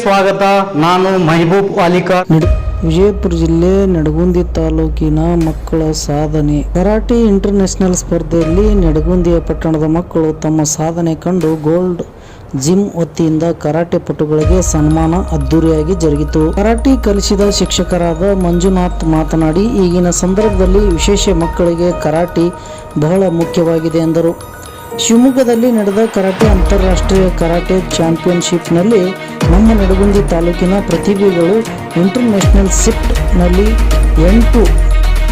ಸ್ವಾಗತ. ನಾನು ಮಹಬೂಬ್ ವಾಲಿಕಾ ವಿಜಯಪುರ ಜಿಲ್ಲೆ ನಡಗುಂದಿ ತಾಲೂಕಿನ ಮಕ್ಕಳ ಸಾಧನೆ. ಕರಾಟೆ ಇಂಟರ್ನ್ಯಾಷನಲ್ ಸ್ಪರ್ಧೆಯಲ್ಲಿ ನಡಗುಂದಿಯ ಪಟ್ಟಣದ ಮಕ್ಕಳು ತಮ್ಮ ಸಾಧನೆ ಕಂಡು ಗೋಲ್ಡ್ ಜಿಮ್ ವತಿಯಿಂದ ಕರಾಟೆ ಪಟುಗಳಿಗೆ ಸನ್ಮಾನ ಅದ್ದೂರಿಯಾಗಿ ಜರುಗಿತು. ಕರಾಟೆ ಕಲಿಸಿದ ಶಿಕ್ಷಕರಾದ ಮಂಜುನಾಥ್ ಮಾತನಾಡಿ, ಈಗಿನ ಸಂದರ್ಭದಲ್ಲಿ ವಿಶೇಷ ಮಕ್ಕಳಿಗೆ ಕರಾಟೆ ಬಹಳ ಮುಖ್ಯವಾಗಿದೆ ಎಂದರು. ಶಿವಮೊಗ್ಗದಲ್ಲಿ ನಡೆದ ಕರಾಟೆ ಅಂತಾರಾಷ್ಟ್ರೀಯ ಕರಾಟೆ ಚಾಂಪಿಯನ್ಶಿಪ್ನಲ್ಲಿ ನಮ್ಮ ನಡಗುಂದಿ ತಾಲೂಕಿನ ಪ್ರತಿಭೆಗಳು ಇಂಟರ್ನ್ಯಾಷನಲ್ ಸಿಫ್ಟ್ನಲ್ಲಿ ಎಂಟು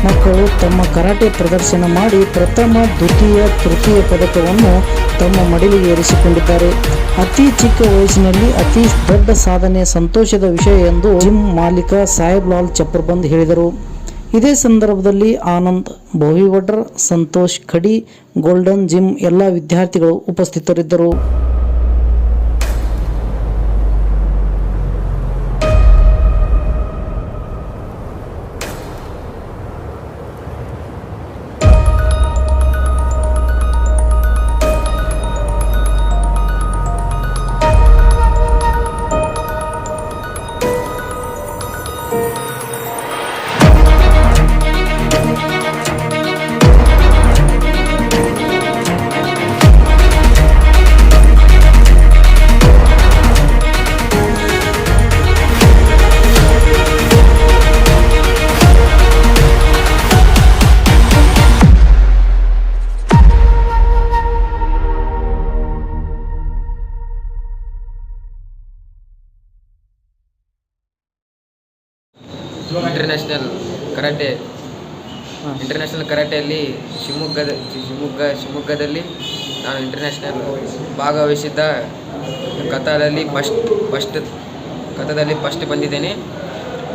ಮಕ್ಕಳು ತಮ್ಮ ಕರಾಟೆ ಪ್ರದರ್ಶನ ಮಾಡಿ ಪ್ರಥಮ, ದ್ವಿತೀಯ, ತೃತೀಯ ಪದಕವನ್ನು ತಮ್ಮ ಮಡಿಲಿಗೆ ಏರಿಸಿಕೊಂಡಿದ್ದಾರೆ. ಅತಿ ಚಿಕ್ಕ ವಯಸ್ಸಿನಲ್ಲಿ ಅತಿ ದೊಡ್ಡ ಸಾಧನೆ ಸಂತೋಷದ ವಿಷಯ ಎಂದು ಜಿಮ್ ಮಾಲೀಕ ಸಾಹೇಬ್ ಲಾಲ್ ಚಪ್ಪರ್ಬಂದ್ ಹೇಳಿದರು. ಇದೇ ಸಂದರ್ಭದಲ್ಲಿ ಆನಂದ್ ಬೋವಿವಡ್ರ್ ಸಂತೋಷ್, ಖಡಿ, ಗೋಲ್ಡನ್ ಜಿಮ್ ಎಲ್ಲ ವಿದ್ಯಾರ್ಥಿಗಳು ಉಪಸ್ಥಿತರಿದ್ದರು. ಇಂಟರ್ನ್ಯಾಷನಲ್ ಕರಾಟೆ ಇಂಟರ್ನ್ಯಾಷನಲ್ ಕರಾಟೆಯಲ್ಲಿ ಶಿವಮೊಗ್ಗದ ಶಿವಮೊಗ್ಗ ಶಿವಮೊಗ್ಗದಲ್ಲಿ ನಾನು ಇಂಟರ್ನ್ಯಾಷನಲ್ ಭಾಗವಹಿಸಿದ್ದ ಕಥಾದಲ್ಲಿ ಫಸ್ಟ್ ಫಸ್ಟ್ ಕಥದಲ್ಲಿ ಫಸ್ಟ್ ಬಂದಿದ್ದೇನೆ.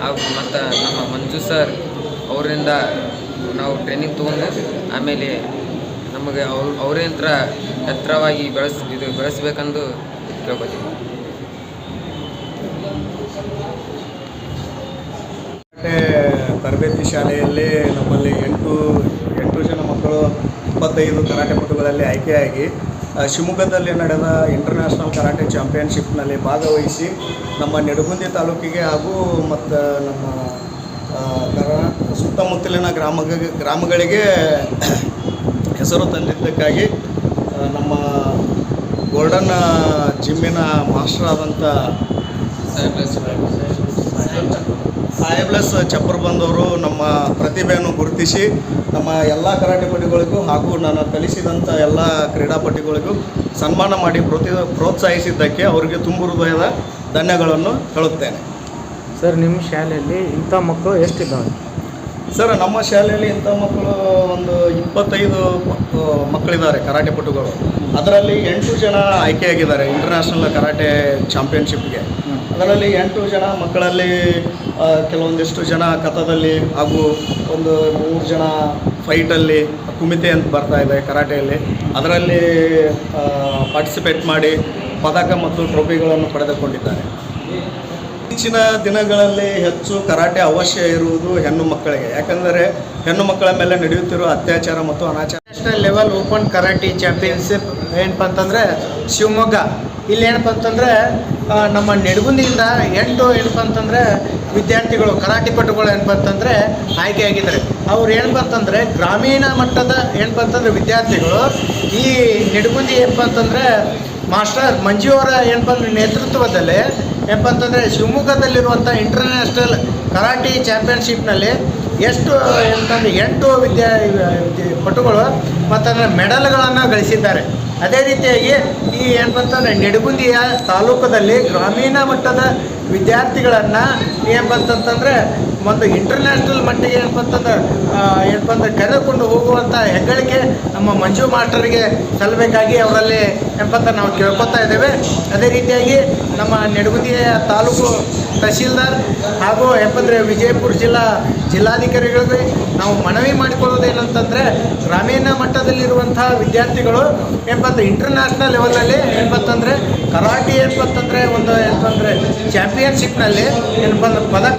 ಹಾಗೂ ಮತ್ತು ನಮ್ಮ ಮಂಜು ಸರ್ ಅವರಿಂದ ನಾವು ಟ್ರೈನಿಂಗ್ ತೊಗೊಂಡು ಆಮೇಲೆ ನಮಗೆ ಅವ್ರ ಅವರಿಂತ್ರ ಎತ್ತರವಾಗಿ ಬೆಳೆಸ್ ಇದು ಬೆಳೆಸಬೇಕೆಂದು ಕೇಳ್ಕೊತೀವಿ. ತರಬೇತಿ ಶಾಲೆಯಲ್ಲಿ ನಮ್ಮಲ್ಲಿ ಎಂಟು ಎಂಟು ಜನ ಮಕ್ಕಳು, ಇಪ್ಪತ್ತೈದು ಕರಾಟೆ ಪಟುಗಳಲ್ಲಿ ಆಯ್ಕೆಯಾಗಿ ಶಿವಮೊಗ್ಗದಲ್ಲಿ ನಡೆದ ಇಂಟರ್ನ್ಯಾಷನಲ್ ಕರಾಟೆ ಚಾಂಪಿಯನ್ಶಿಪ್ನಲ್ಲಿ ಭಾಗವಹಿಸಿ ನಮ್ಮ ನೆಡುಗುಂದಿ ತಾಲೂಕಿಗೆ ಹಾಗೂ ಮತ್ತು ನಮ್ಮ ಕರ, ಸುತ್ತಮುತ್ತಲಿನ ಗ್ರಾಮ ಗ್ರಾಮಗಳಿಗೆ ಹೆಸರು ತಂದಿದ್ದಕ್ಕಾಗಿ ನಮ್ಮ ಗೋಲ್ಡನ್ ಜಿಮ್ಮಿನ ಮಾಸ್ಟರ್ ಆದಂಥ ಸಾಹೇಬ್ಲೆಸ್ ಚಪ್ಪರ್ ಬಂದವರು ನಮ್ಮ ಪ್ರತಿಭೆಯನ್ನು ಗುರುತಿಸಿ ನಮ್ಮ ಎಲ್ಲ ಕರಾಟೆಪಟುಗಳಿಗೂ ಹಾಗೂ ನಾನು ಕಲಿಸಿದಂಥ ಎಲ್ಲ ಕ್ರೀಡಾಪಟುಗಳಿಗೂ ಸನ್ಮಾನ ಮಾಡಿ ಪ್ರೋತಿ ಪ್ರೋತ್ಸಾಹಿಸಿದ್ದಕ್ಕೆ ಅವರಿಗೆ ತುಂಬ ಹೃದಯದ ಧನ್ಯಗಳನ್ನು ಹೇಳುತ್ತೇನೆ. ಸರ್ ನಿಮ್ಮ ಶಾಲೆಯಲ್ಲಿ ಇಂಥ ಮಕ್ಕಳು ಎಷ್ಟಿದ್ದಾವೆ? ಸರ್ ನಮ್ಮ ಶಾಲೆಯಲ್ಲಿ ಇಂಥ ಮಕ್ಕಳು ಒಂದು ಇಪ್ಪತ್ತೈದು ಮಕ್ಕಳಿದ್ದಾರೆ ಕರಾಟೆ ಪಟುಗಳು. ಅದರಲ್ಲಿ ಎಂಟು ಜನ ಆಯ್ಕೆಯಾಗಿದ್ದಾರೆ ಇಂಟರ್ನ್ಯಾಷನಲ್ ಕರಾಟೆ ಚಾಂಪಿಯನ್ಶಿಪ್ಗೆ. ಅದರಲ್ಲಿ ಎಂಟು ಜನ ಮಕ್ಕಳಲ್ಲಿ ಕೆಲವೊಂದಿಷ್ಟು ಜನ ಕಥದಲ್ಲಿ ಹಾಗೂ ಒಂದು ಮೂರು ಜನ ಫೈಟಲ್ಲಿ ಕುಮಿತೆ ಅಂತ ಬರ್ತಾ ಇದೆ ಕರಾಟೆಯಲ್ಲಿ. ಅದರಲ್ಲಿ ಪಾರ್ಟಿಸಿಪೇಟ್ ಮಾಡಿ ಪದಕ ಮತ್ತು ಟ್ರೋಫಿಗಳನ್ನು ಪಡೆದುಕೊಂಡಿದ್ದಾರೆ. ಇತ್ತೀಚಿನ ದಿನಗಳಲ್ಲಿ ಹೆಚ್ಚು ಕರಾಟೆ ಅವಶ್ಯ ಇರುವುದು ಹೆಣ್ಣು ಮಕ್ಕಳಿಗೆ. ಯಾಕಂದರೆ ಹೆಣ್ಣು ಮಕ್ಕಳ ಮೇಲೆ ನಡೆಯುತ್ತಿರುವ ಅತ್ಯಾಚಾರ ಮತ್ತು ಅನಾಚಾರ. National level open karate championship ಏನಪ್ಪ ಅಂತಂದರೆ ಶಿವಮೊಗ್ಗ. ಇಲ್ಲಿ ಏನಪ್ಪ ಅಂತಂದರೆ ನಮ್ಮ ನೆಡಗುಂದಿಯಿಂದ ಎಂಟು ಏನಪ್ಪ ಅಂತಂದರೆ ವಿದ್ಯಾರ್ಥಿಗಳು, ಕರಾಟಿ ಪಟುಗಳು ಏನಪ್ಪ ಅಂತಂದರೆ ಆಯ್ಕೆಯಾಗಿದ್ದಾರೆ ಅವ್ರು ಏನಪ್ಪ ಅಂತಂದರೆ ಗ್ರಾಮೀಣ ಮಟ್ಟದ ಏನಪ್ಪ ಅಂತಂದರೆ ವಿದ್ಯಾರ್ಥಿಗಳು, ಈ ನೆಡಗುಂದಿ ಏನಪ್ಪ ಅಂತಂದರೆ ಮಾಸ್ಟರ್ ಮಂಜು ಅವರ ಏನಪ್ಪ ಅಂದ್ರೆ ನೇತೃತ್ವದಲ್ಲಿ ಏನಪ್ಪ ಅಂತಂದರೆ ಶಿವಮೊಗ್ಗದಲ್ಲಿರುವಂಥ ಇಂಟರ್ನ್ಯಾಷನಲ್ ಕರಾಟಿ ಚಾಂಪಿಯನ್ಶಿಪ್ನಲ್ಲಿ ಎಷ್ಟು ಅಂತಂದ್ರೆ ಎಂಟು ವಿದ್ಯಾ, ವಿದ್ಯ- ಪಟುಗಳು ಮತ್ತಂದ್ರೆ ಮೆಡಲ್ಗಳನ್ನು ಗಳಿಸಿದ್ದಾರೆ. ಅದೇ ರೀತಿಯಾಗಿ ಈ ಏನು ನೆಡಗುಂದಿಯ ತಾಲೂಕದಲ್ಲಿ ಗ್ರಾಮೀಣ ಮಟ್ಟದ ವಿದ್ಯಾರ್ಥಿಗಳನ್ನು ಏನು ಒಂದು ಇಂಟರ್ನ್ಯಾಷನಲ್ ಮಟ್ಟಿಗೆ ಏನಪ್ಪ ಅಂತಂದ್ರೆ ಕರೆದುಕೊಂಡು ಹೋಗುವಂಥ ಹೆಗ್ಗಳಿಕೆ ನಮ್ಮ ಮಂಜು ಮಾಸ್ಟರ್ಗೆ ಸಲ್ಲಬೇಕಾಗಿ ಅವರಲ್ಲಿ ಏನಪ್ಪ ಅಂತ ನಾವು ಕೇಳ್ಕೊತಾ ಇದ್ದೇವೆ. ಅದೇ ರೀತಿಯಾಗಿ ನಮ್ಮ ನೆಡಗುದಿಯ ತಾಲೂಕು ತಹಶೀಲ್ದಾರ್ ಹಾಗೂ ಏನಪ್ಪಂದರೆ ವಿಜಯಪುರ ಜಿಲ್ಲಾ ಜಿಲ್ಲಾಧಿಕಾರಿಗಳಿಗೆ ನಾವು ಮನವಿ ಮಾಡಿಕೊಳ್ಳೋದೇನಂತಂದರೆ ಗ್ರಾಮೀಣ ಮಟ್ಟದಲ್ಲಿರುವಂಥ ವಿದ್ಯಾರ್ಥಿಗಳು ಏನಪ್ಪ ಅಂದ್ರೆ ಇಂಟರ್ನ್ಯಾಷನಲ್ ಲೆವೆಲಲ್ಲಿ ಏನಪ್ಪಂತಂದರೆ ಕರಾಟಿ ಏನಪ್ಪಂತಂದರೆ ಒಂದು ಏನಪ್ಪ ಅಂದರೆ ಚಾಂಪಿಯನ್ಶಿಪ್ನಲ್ಲಿ ಏನಪ್ಪ ಪದಕ